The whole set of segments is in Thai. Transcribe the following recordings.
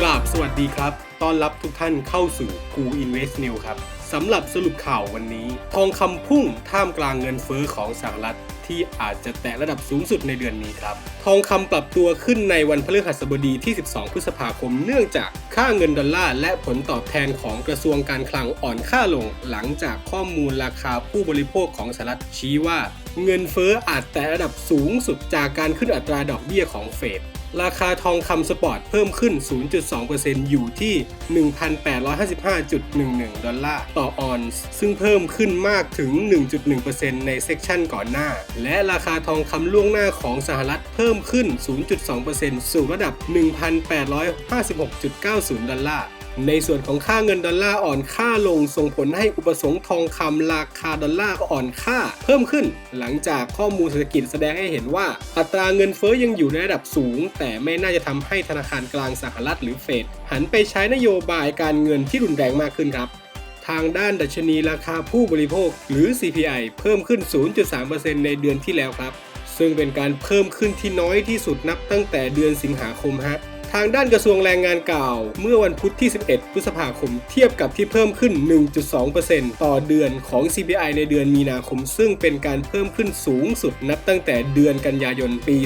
กราบสวัสดีครับ ต้อนรับทุกท่านเข้าสู่ Go Invest New ครับ สำหรับสรุปข่าววันนี้ ทองคำพุ่งท่ามกลางเงินเฟ้อของสหรัฐที่อาจจะแตะระดับสูงสุดในเดือนนี้ครับ ทองคำปรับตัวขึ้นในวันพฤหัสบดีที่ 12 พฤษภาคม เนื่องจากค่าเงินดอลลาร์และผลตอบแทนของกระทรวงการคลังอ่อนค่าลง หลังจากข้อมูลราคาผู้บริโภคของสหรัฐชี้ว่า เงินเฟ้ออาจแตะระดับสูงสุดจากการขึ้นอัตราดอกเบี้ยของเฟด ราคาทองคำสปอร์ตเพิ่มขึ้น 0.2%อยู่ที่ 1,855.11 ดอลลาร์ต่อออนซ์ซึ่งเพิ่มขึ้นมากถึง 1.1%ในเซกชันก่อนหน้า และราคาทองคำล่วงหน้าของสหรัฐเพิ่มขึ้น 0.2%สู่ระดับ 1,856.90 ดอลลาร์ในส่วนของค่าเงินดอลลาร์อ่อนค่าลงส่งผลให้อุปสงค์ทองคำราคาดอลลาร์อ่อนค่าเพิ่มขึ้น หลังจากข้อมูลเศรษฐกิจแสดงให้เห็นว่า อัตราเงินเฟ้อยังอยู่ในระดับสูง แต่ไม่น่าจะทำให้ธนาคารกลางสหรัฐหรือเฟดหันไปใช้นโยบายการเงินที่รุนแรงมากขึ้นครับ ทางด้านดัชนีราคาผู้บริโภคหรือ CPI เพิ่มขึ้น 0.3%ในเดือนที่แล้วครับ ซึ่งเป็นการเพิ่มขึ้นที่น้อยที่สุดนับตั้งแต่เดือนสิงหาคมฮะ ทางด้านกระทรวงแรงงานกล่าว เมื่อวันพุธที่ 11 พฤษภาคม เทียบกับที่เพิ่มขึ้น 1.2%ต่อเดือนของ CPI ในเดือนมีนาคม ซึ่งเป็นการเพิ่มขึ้นสูงสุดนับตั้งแต่เดือนกันยายนปี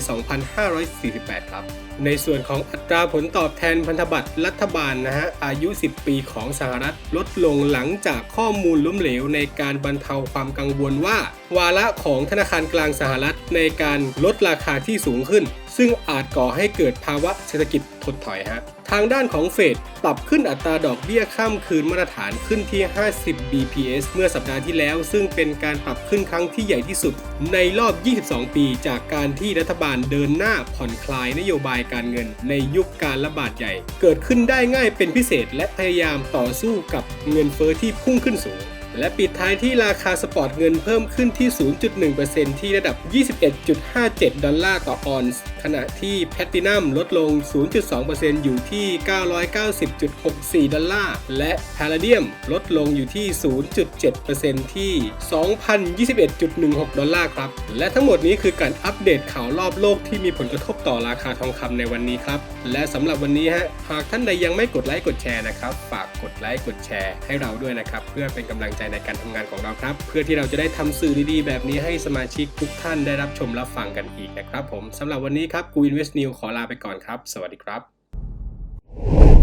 2548 ครับในส่วนของอัตราผลตอบแทนพันธบัตรรัฐบาลนะฮะอายุ 10 ปีของสหรัฐลดลงหลังจากข้อมูลล้มเหลวในการบรรเทาความกังวลว่า วาระของธนาคารกลางสหรัฐในการลดราคาที่สูงขึ้นซึ่งอาจก่อให้เกิดภาวะเศรษฐกิจถดถอยฮะ ทางด้านของเฟดปรับขึ้นอัตราดอกเบี้ยข้ามคืนมาตรฐานขึ้นที่ 50 bps เมื่อสัปดาห์ที่แล้ว ซึ่งเป็นการปรับขึ้นครั้งที่ใหญ่ที่สุด ในรอบ 22 ปีจากการที่รัฐบาลเดินหน้าผ่อนคลายนโยบายการเงิน ในยุคการระบาดใหญ่ เกิดขึ้นได้ง่ายเป็นพิเศษและพยายามต่อสู้กับเงินเฟอ้อที่พุ่งขึ้นสูง และปิดท้ายที่ราคาสปอร์ตเงินเพิ่มขึ้นที่ 0.1%ที่ระดับ 21.57 ดอลลาร์ต่อออนซ์ ขณะที่แพลตินัมลดลง 0.2%อยู่ที่ 990.64 ดอลลาร์ และพาราเดียมลดลงอยู่ที่ 0.7%ที่ 2,021.16 ดอลลาร์ครับ และทั้งหมดนี้คือการอัปเดตข่าวรอบโลกที่มีผลกระทบต่อราคาทองคำในวันนี้ครับ และสำหรับวันนี้ฮะ หากท่านใดยังไม่กดไลค์กดแชร์นะครับ ฝากกดไลค์กดแชร์ให้เราด้วยนะครับ เพื่อเป็นกำลังใจในการทำงานของเราครับ เพื่อที่เราจะได้ทำสื่อดีๆ แบบนี้ให้สมาชิกทุกท่านได้รับชมรับฟังกันอีกนะครับผมสำหรับวันนี้ครับกูอินเวสต์นิวขอลาไปก่อนครับ สวัสดีครับ